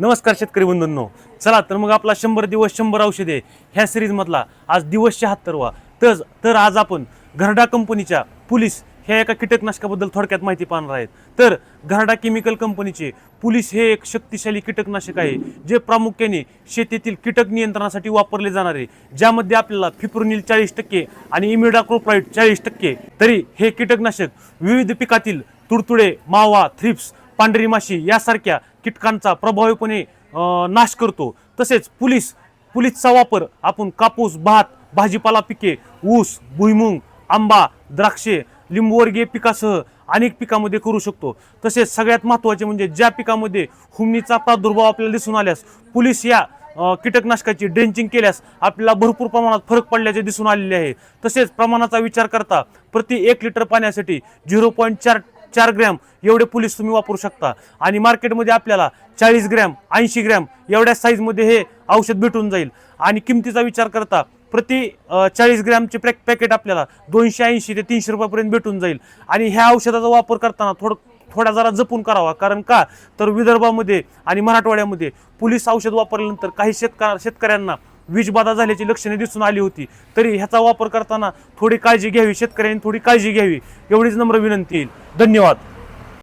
नमस्कार शेतकरी बंधूंनो. चला तर मग आपला शंभर दिवस शंभर औषधे ह्या सिरीजमधला आज दिवस शहात्तरवा. तर तर आज आपण घरडा कंपनीच्या पुलिस ह्या एका कीटकनाशकाबद्दल थोडक्यात माहिती पाहणार आहेत. तर घरडा केमिकल कंपनीचे पुलिस हे एक शक्तिशाली कीटकनाशक आहे जे प्रामुख्याने शेतीतील कीटक नियंत्रणासाठी वापरले जाणारे ज्यामध्ये आपल्याला फिप्रोनिल चाळीस टक्के आणि इमिडाक्रोप्राईट चाळीस टक्के. तरी हे कीटकनाशक विविध पिकातील तुडतुडे मावा थ्रिप्स पांढरी माशी यासारख्या कीटकांचा प्रभावीपणे नाश करतो. तसेच पुलीस पुलिसचा वापर आपण कापूस भात भाजीपाला पिके ऊस भुईमुंग आंबा द्राक्षे लिंबूवर्गीय पिकासह अनेक पिकामध्ये करू शकतो. तसेच सगळ्यात महत्त्वाचे म्हणजे ज्या पिकामध्ये हुमणीचा प्रादुर्भाव आपल्याला दिसून आल्यास पुलिस या कीटकनाशकाची ड्रेंचिंग केल्यास आपल्याला भरपूर प्रमाणात फरक पडल्याचे दिसून आलेले आहे. तसेच प्रमाणाचा विचार करता प्रति एक लिटर पाण्यासाठी झिरो पॉईंट चार चार ग्रॅम एवढे पुलिस तुम्ही वापरू शकता. आणि मार्केटमध्ये आपल्याला चाळीस ग्रॅम ऐंशी ग्रॅम एवढ्या साईजमध्ये हे औषध भेटून जाईल. आणि किमतीचा विचार करता प्रति चाळीस ग्रॅमचे पॅक पॅकेट आपल्याला दोनशे ऐंशी ते तीनशे रुपयापर्यंत भेटून जाईल. आणि ह्या औषधाचा वापर करताना थोडं थोडा जरा जपून करावा. कारण का? तर विदर्भामध्ये आणि मराठवाड्यामध्ये पोलीस औषध वापरल्यानंतर काही शेतक शेतकऱ्यांना वीजबाधा झाल्याची लक्षणे दिसून आली होती. तरी ह्याचा वापर करताना थोडी काळजी घ्यावी शेतकऱ्यांनी थोडी काळजी घ्यावी एवढीच नम्र विनंती येईल. धन्यवाद.